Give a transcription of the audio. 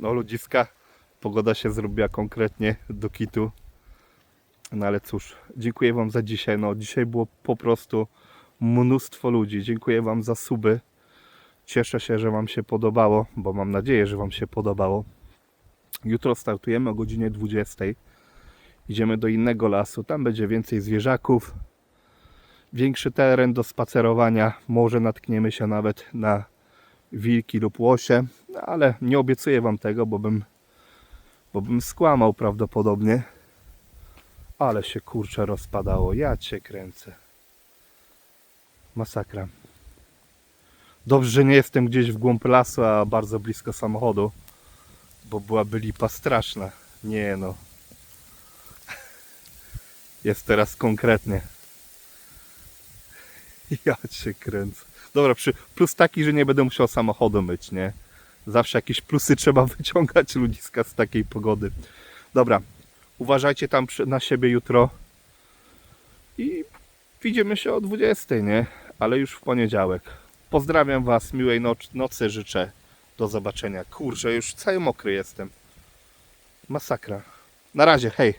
no ludziska, pogoda się zrobiła konkretnie do kitu. No ale cóż, dziękuję Wam za dzisiaj. No dzisiaj było po prostu mnóstwo ludzi. Dziękuję Wam za suby. Cieszę się, że Wam się podobało, bo mam nadzieję, że Wam się podobało. Jutro startujemy o godzinie 20. Idziemy do innego lasu. Tam będzie więcej zwierzaków. Większy teren do spacerowania. Może natkniemy się nawet na wilki lub łosie. No, ale nie obiecuję Wam tego, bo bym, bo bym skłamał prawdopodobnie. Ale się kurczę rozpadało. Ja cię kręcę. Masakra. Dobrze, że nie jestem gdzieś w głąb lasu, a bardzo blisko samochodu, bo byłaby lipa straszna. Nie no. Jest teraz konkretnie. Ja cię kręcę. Dobra, plus taki, że nie będę musiał samochodu myć, nie? Zawsze jakieś plusy trzeba wyciągać ludziska z takiej pogody. Dobra, uważajcie tam na siebie jutro i widzimy się o 20, nie? Ale już w poniedziałek. Pozdrawiam Was, miłej noc- nocy życzę. Do zobaczenia. Kurczę, już cały mokry jestem. Masakra. Na razie, hej.